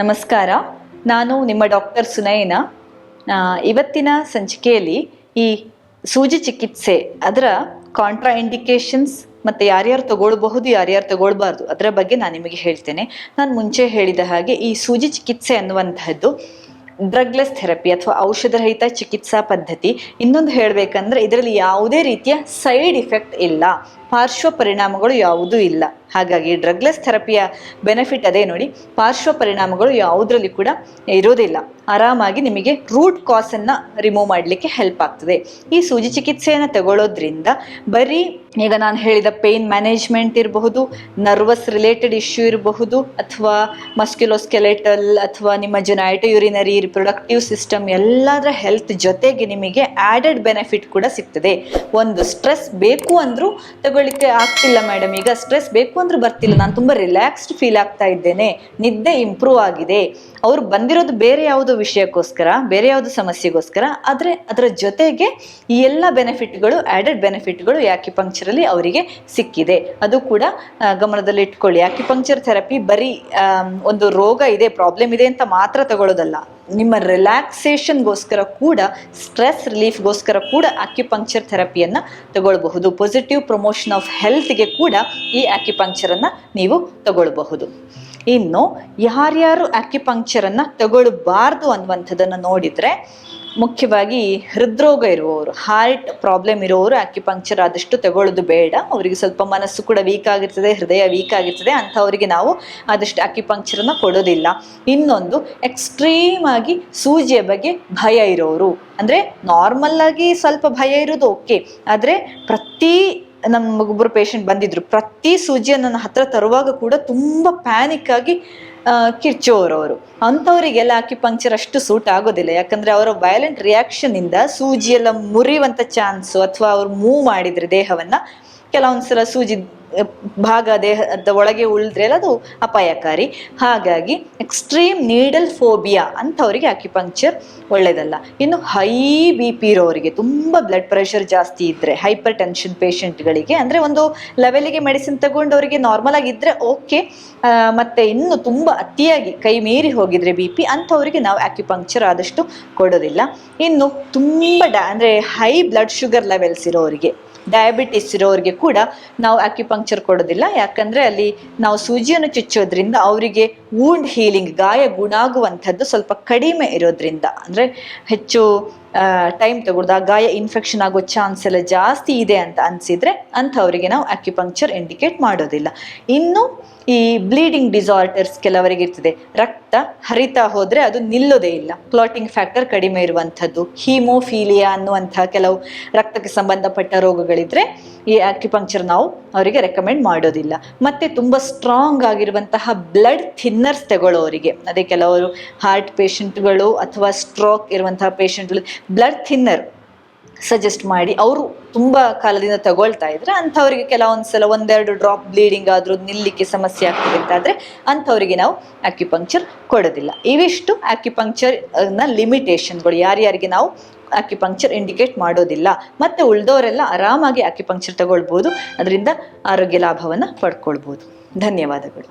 ನಮಸ್ಕಾರ. ನಾನು ನಿಮ್ಮ ಡಾಕ್ಟರ್ ಸುನಯನ. ಇವತ್ತಿನ ಸಂಚಿಕೆಯಲ್ಲಿ ಈ ಸೂಜಿ ಚಿಕಿತ್ಸೆ ಅದರ ಕಾಂಟ್ರಾ ಇಂಡಿಕೇಶನ್ಸ್ ಮತ್ತು ಯಾರ್ಯಾರು ತಗೊಳ್ಬಹುದು, ಯಾರ್ಯಾರು ತಗೊಳ್ಬಾರ್ದು ಅದರ ಬಗ್ಗೆ ನಾನು ನಿಮಗೆ ಹೇಳ್ತೇನೆ. ನಾನು ಮುಂಚೆ ಹೇಳಿದ ಹಾಗೆ ಈ ಸೂಜಿ ಚಿಕಿತ್ಸೆ ಅನ್ನುವಂತಹದ್ದು ಡ್ರಗ್ಲೆಸ್ ಥೆರಪಿ ಅಥವಾ ಔಷಧರಹಿತ ಚಿಕಿತ್ಸಾ ಪದ್ಧತಿ. ಇನ್ನೊಂದು ಹೇಳಬೇಕಂದ್ರೆ ಇದರಲ್ಲಿ ಯಾವುದೇ ರೀತಿಯ ಸೈಡ್ ಇಫೆಕ್ಟ್ ಇಲ್ಲ. ಪಾರ್ಶ್ವ ಪರಿಣಾಮಗಳು ಯಾವುದೂ ಇಲ್ಲ. ಹಾಗಾಗಿ ಡ್ರಗ್ಲೆಸ್ ಥೆರಪಿಯ ಬೆನಿಫಿಟ್ ಅದೇ ನೋಡಿ ಪಾರ್ಶ್ವ ಪರಿಣಾಮಗಳು ಯಾವುದರಲ್ಲಿ ಕೂಡ ಇರೋದಿಲ್ಲ ಆರಾಮಾಗಿ ನಿಮಗೆ ರೂಟ್ ಕಾಸನ್ನು ರಿಮೂವ್ ಮಾಡಲಿಕ್ಕೆ ಹೆಲ್ಪ್ ಆಗ್ತದೆ. ಈ ಸೂಜಿ ಚಿಕಿತ್ಸೆಯನ್ನು ತಗೊಳ್ಳೋದ್ರಿಂದ ಬರೀ ಈಗ ನಾನು ಹೇಳಿದ ಪೇನ್ ಮ್ಯಾನೇಜ್ಮೆಂಟ್ ಇರಬಹುದು, ನರ್ವಸ್ ರಿಲೇಟೆಡ್ ಇಶ್ಯೂ ಇರಬಹುದು, ಅಥವಾ ಮಸ್ಕ್ಯುಲೋಸ್ಕೆಲೆಟಲ್ ಅಥವಾ ನಿಮ್ಮ ಜೊನಾಯ್ಟೋ ಯುರಿನರಿ ರಿಪ್ರೊಡಕ್ಟಿವ್ ಸಿಸ್ಟಮ್ ಎಲ್ಲದರ ಹೆಲ್ತ್ ಜೊತೆಗೆ ನಿಮಗೆ ಆ್ಯಡೆಡ್ ಬೆನಿಫಿಟ್ ಕೂಡ ಸಿಗ್ತದೆ. ಒಂದು ಸ್ಟ್ರೆಸ್ ಬೇಕು ಅಂದರೂ ತಗೊಳ್ಳಿಕ್ಕೆ ಆಗ್ತಿಲ್ಲ ಮೇಡಮ್ ಈಗ ಸ್ಟ್ರೆಸ್ ಬೇಕು ಅಂದ್ರೆ ಬರ್ತಿಲ್ಲ. ನಾನು ತುಂಬ ರಿಲ್ಯಾಕ್ಸ್ಡ್ ಫೀಲ್ ಆಗ್ತಾ ಇದ್ದೇನೆ. ನಿದ್ದೆ ಇಂಪ್ರೂವ್ ಆಗಿದೆ. ಅವ್ರು ಬಂದಿರೋದು ಬೇರೆ ಯಾವುದೋ ವಿಷಯಕ್ಕೋಸ್ಕರ, ಬೇರೆ ಯಾವುದೋ ಸಮಸ್ಯೆಗೋಸ್ಕರ, ಆದರೆ ಅದರ ಜೊತೆಗೆ ಈ ಎಲ್ಲ ಬೆನಿಫಿಟ್ಗಳು ಆ್ಯಡೆಡ್ ಬೆನಿಫಿಟ್ಗಳು ಯಾಕಿಪಂಕ್ಚರಲ್ಲಿ ಅವರಿಗೆ ಸಿಕ್ಕಿದೆ. ಅದು ಕೂಡ ಗಮನದಲ್ಲಿ ಇಟ್ಕೊಳ್ಳಿ. ಯಾಕಿಪಂಕ್ಚರ್ ಥೆರಪಿ ಬರೀ ಒಂದು ರೋಗ ಇದೆ ಪ್ರಾಬ್ಲಮ್ ಇದೆ ಅಂತ ಮಾತ್ರ ತಗೊಳ್ಳೋದಲ್ಲ ನಿಮ್ಮ ರಿಲ್ಯಾಕ್ಸೇಷನ್ಗೋಸ್ಕರ ಕೂಡ ಸ್ಟ್ರೆಸ್ ರಿಲೀಫ್ಗೋಸ್ಕರ ಕೂಡ ಆಕ್ಯುಪಂಕ್ಚರ್ ಥೆರಪಿಯನ್ನು ತಗೊಳ್ಬಹುದು. ಪಾಸಿಟಿವ್ ಪ್ರಮೋಷನ್ ಆಫ್ ಹೆಲ್ತ್ಗೆ ಕೂಡ ಈ ಆಕ್ಯುಪಂಕ್ಚರನ್ನು ನೀವು ತಗೊಳ್ಬಹುದು. ಇನ್ನು, ಯಾರ್ಯಾರು ಆಕ್ಯುಪಂಕ್ಚರನ್ನು ತಗೊಳ್ಬಾರ್ದು ಅನ್ನುವಂಥದ್ದನ್ನು ನೋಡಿದರೆ ಮುಖ್ಯವಾಗಿ ಹೃದ್ರೋಗ ಇರುವವರು ಹಾರ್ಟ್ ಪ್ರಾಬ್ಲಮ್ ಇರುವವರು ಅಕ್ಯುಪಂಕ್ಚರ್ ಆದಷ್ಟು ತಗೊಳ್ಳೋದು ಬೇಡ. ಅವರಿಗೆ ಸ್ವಲ್ಪ ಮನಸ್ಸು ಕೂಡ ವೀಕ್ ಆಗಿರ್ತದೆ, ಹೃದಯ ವೀಕ್ ಆಗಿರ್ತದೆ, ಅಂಥವರಿಗೆ ನಾವು ಆದಷ್ಟು ಅಕ್ಯುಪಂಕ್ಚರನ್ನು ಕೊಡೋದಿಲ್ಲ. ಇನ್ನೊಂದು ಎಕ್ಸ್ಟ್ರೀಮ್ ಆಗಿ ಸೂಜಿಯ ಬಗ್ಗೆ ಭಯ ಇರೋರು. ಅಂದರೆ ನಾರ್ಮಲ್ ಆಗಿ ಸ್ವಲ್ಪ ಭಯ ಇರೋದು ಓಕೆ ಆದರೆ ಪ್ರತಿ ನಮಗೊಬ್ಬರು ಪೇಷಂಟ್ ಬಂದಿದ್ರು, ಪ್ರತಿ ಸೂಜಿಯನ್ನು ನನ್ನ ಹತ್ರ ತರುವಾಗ ಕೂಡ ತುಂಬ ಪ್ಯಾನಿಕ್ ಆಗಿ ಕಿರ್ಚೋರು ಅವರು. ಅಂಥವರಿಗೆಲ್ಲ ಪಂಕ್ಚರ್ ಅಷ್ಟು ಸೂಟ್ ಆಗೋದಿಲ್ಲ. ಯಾಕಂದ್ರೆ ಅವರ ವೈಲೆಂಟ್ ರಿಯಾಕ್ಷನ್ ಇಂದ ಎಲ್ಲ ಮುರಿಯುವಂಥ ಚಾನ್ಸ್ ಅಥವಾ ಅವ್ರು ಮೂವ್ ಮಾಡಿದ್ರೆ ದೇಹವನ್ನ, ಕೆಲವೊಂದ್ಸಲ ಸೂಜಿ ಭಾಗ ದೇಹದ ಒಳಗೆ ಉಳಿದ್ರೆ ಅದು ಅಪಾಯಕಾರಿ. ಹಾಗಾಗಿ ಎಕ್ಸ್ಟ್ರೀಮ್ ನೀಡಲ್ ಫೋಬಿಯಾ ಅಂಥವರಿಗೆ ಆಕ್ಯುಪಂಕ್ಚರ್ ಒಳ್ಳೆಯದಲ್ಲ ಇನ್ನು ಹೈ ಬಿ ಪಿ ಇರೋರಿಗೆ ತುಂಬ ಬ್ಲಡ್ ಪ್ರೆಷರ್ ಜಾಸ್ತಿ ಇದ್ದರೆ ಹೈಪರ್ ಟೆನ್ಷನ್ ಪೇಷಂಟ್ಗಳಿಗೆ ಅಂದರೆ ಒಂದು ಲೆವೆಲಿಗೆ ಮೆಡಿಸಿನ್ ತಗೊಂಡವರಿಗೆ ನಾರ್ಮಲ್ ಆಗಿದ್ದರೆ ಓಕೆ ಮತ್ತು ಇನ್ನು ತುಂಬ ಅತಿಯಾಗಿ ಕೈ ಮೀರಿ ಹೋಗಿದ್ರೆ ಬಿ ಪಿ ಅಂಥವರಿಗೆ ನಾವು ಆಕ್ಯುಪಂಕ್ಚರ್ ಆದಷ್ಟು ಕೊಡೋದಿಲ್ಲ. ಇನ್ನು ತುಂಬ ಡ, ಅಂದರೆ ಹೈ ಬ್ಲಡ್ ಶುಗರ್ ಲೆವೆಲ್ಸ್ ಇರೋರಿಗೆ ಡಯಾಬಿಟಿಸ್ ಇರೋರಿಗೆ ಕೂಡ ನಾವು ಆಕ್ಯುಪಂಕ್ಚರ್ ಕೊಡೋದಿಲ್ಲ. ಯಾಕಂದರೆ ಅಲ್ಲಿ ನಾವು ಸೂಜಿಯನ್ನು ಚುಚ್ಚೋದ್ರಿಂದ ಅವರಿಗೆ ವೂಂಡ್ ಹೀಲಿಂಗ್ ಗಾಯ ಗುಣಾಗುವಂಥದ್ದು ಸ್ವಲ್ಪ ಕಡಿಮೆ ಇರೋದ್ರಿಂದ. ಅಂದರೆ ಹೆಚ್ಚು ಟೈಮ್ ತಗೊಳ್ದ ಗಾಯ ಇನ್ಫೆಕ್ಷನ್ ಆಗೋ ಚಾನ್ಸ್ ಎಲ್ಲ ಜಾಸ್ತಿ ಇದೆ ಅಂತ ಅನಿಸಿದರೆ ಅಂಥವರಿಗೆ ನಾವು ಆಕ್ಯುಪಂಕ್ಚರ್ ಇಂಡಿಕೇಟ್ ಮಾಡೋದಿಲ್ಲ. ಇನ್ನು ಈ ಬ್ಲೀಡಿಂಗ್ ಡಿಸಾರ್ಡರ್ಸ್ ಕೆಲವರಿಗೆ ಇರ್ತದೆ. ರಕ್ತ ಹರಿತಾ ಹೋದರೆ ಅದು ನಿಲ್ಲೋದೇ ಇಲ್ಲ. ಕ್ಲಾಟಿಂಗ್ ಫ್ಯಾಕ್ಟರ್ ಕಡಿಮೆ ಇರುವಂಥದ್ದು. ಹೀಮೋಫೀಲಿಯಾ ಅನ್ನುವಂಥ ಕೆಲವು ರಕ್ತಕ್ಕೆ ಸಂಬಂಧಪಟ್ಟ ರೋಗಗಳಿದ್ದರೆ ಈ ಆಕ್ಯುಪಂಕ್ಚರ್ ನಾವು ಅವರಿಗೆ ರೆಕಮೆಂಡ್ ಮಾಡೋದಿಲ್ಲ. ಮತ್ತೆ ತುಂಬ ಸ್ಟ್ರಾಂಗ್ ಆಗಿರುವಂತಹ ಬ್ಲಡ್ ಥಿನ್ನರ್ಸ್ ತಗೊಳ್ಳೋರಿಗೆ, ಅದೇ ಕೆಲವರು ಹಾರ್ಟ್ ಪೇಷಂಟ್ಗಳು ಅಥವಾ ಸ್ಟ್ರೋಕ್ ಇರುವಂತಹ ಪೇಷಂಟ್ಗಳು, ಬ್ಲಡ್ ಥಿನ್ನರ್ ಸಜೆಸ್ಟ್ ಮಾಡಿ ಅವರು ತುಂಬ ಕಾಲದಿಂದ ತಗೊಳ್ತಾ ಇದ್ರೆ ಅಂಥವರಿಗೆ ಕೆಲವೊಂದು ಸಲ ಒಂದೆರಡು ಡ್ರಾಪ್ ಬ್ಲೀಡಿಂಗ್ ಆದರೂ ನಿಲ್ಲಿಕ್ಕೆ ಸಮಸ್ಯೆ ಆಗ್ತದೆ ಅಂತಾದರೆ ಅಂಥವರಿಗೆ ನಾವು ಆಕ್ಯುಪಂಕ್ಚರ್ ಕೊಡೋದಿಲ್ಲ. ಇವಿಷ್ಟು ಆಕ್ಯುಪಂಕ್ಚರ್ನ ಲಿಮಿಟೇಷನ್ಗಳು. ಯಾರ್ಯಾರಿಗೆ ನಾವು ಆಕ್ಯುಪಂಕ್ಚರ್ ಇಂಡಿಕೇಟ್ ಮಾಡೋದಿಲ್ಲ. ಮತ್ತು ಉಳಿದವರೆಲ್ಲ ಆರಾಮಾಗಿ ಆಕ್ಯುಪಂಕ್ಚರ್ ತಗೊಳ್ಬೋದು. ಅದರಿಂದ ಆರೋಗ್ಯ ಲಾಭವನ್ನು ಪಡ್ಕೊಳ್ಬೋದು. ಧನ್ಯವಾದಗಳು.